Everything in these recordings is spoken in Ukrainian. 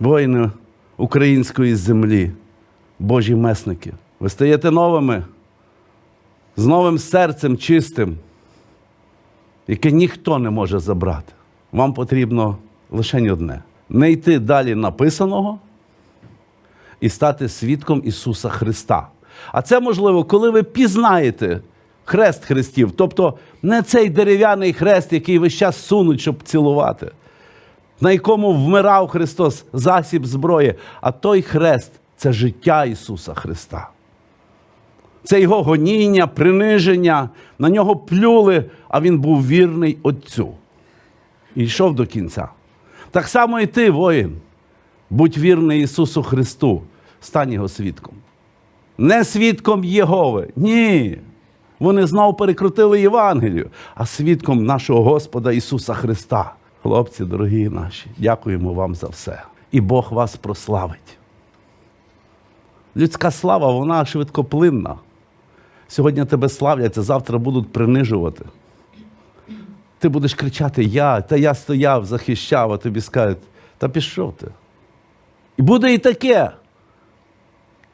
воїни української землі, Божі месники. Ви стаєте новими, з новим серцем чистим, яке ніхто не може забрати. Вам потрібно лише одне: не йти далі написаного і стати свідком Ісуса Христа. А це можливо, коли ви пізнаєте хрест Христів, тобто не цей дерев'яний хрест, який весь час сунуть, щоб цілувати, на якому вмирав Христос засіб зброї, а той хрест це життя Ісуса Христа. Це його гоніння, приниження, на нього плюли, а він був вірний Отцю. І йшов до кінця. Так само і ти, воїн, будь вірний Ісусу Христу, стань Його свідком. Не свідком Єгови. Ні. Вони знову перекрутили Євангелію, а свідком нашого Господа Ісуса Христа. Хлопці, дорогі наші, дякуємо вам за все. І Бог вас прославить. Людська слава, вона швидкоплинна. Сьогодні тебе славлять, а завтра будуть принижувати. Ти будеш кричати Я, та я стояв, захищав, а тобі скажуть, та пішов ти. І буде і таке.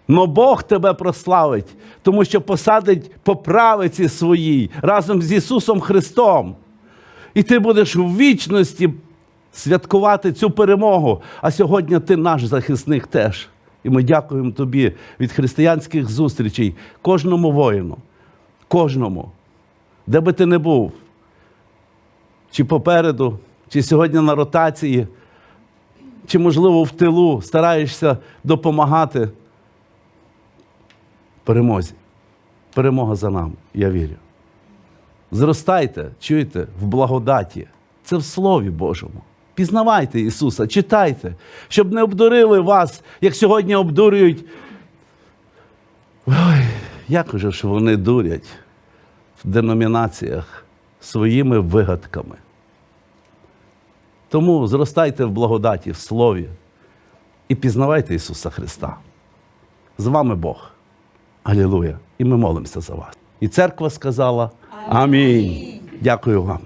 Но Бог тебе прославить, тому що посадить по правиці своїй разом з Ісусом Христом. І ти будеш у вічності святкувати цю перемогу. А сьогодні ти наш захисник теж. І ми дякуємо тобі від християнських зустрічей, кожному воїну, кожному, де би ти не був, чи попереду, чи сьогодні на ротації, чи, можливо, в тилу стараєшся допомагати перемозі. Перемога за нами, я вірю. Зростайте, чуєте, в благодаті. Це в Слові Божому. Пізнавайте Ісуса, читайте, щоб не обдурили вас, як сьогодні обдурюють. Ой, як же ж вони дурять в деномінаціях своїми вигадками. Тому зростайте в благодаті, в Слові і пізнавайте Ісуса Христа. З вами Бог. Алілуя. І ми молимося за вас. І церква сказала Амінь. Дякую вам.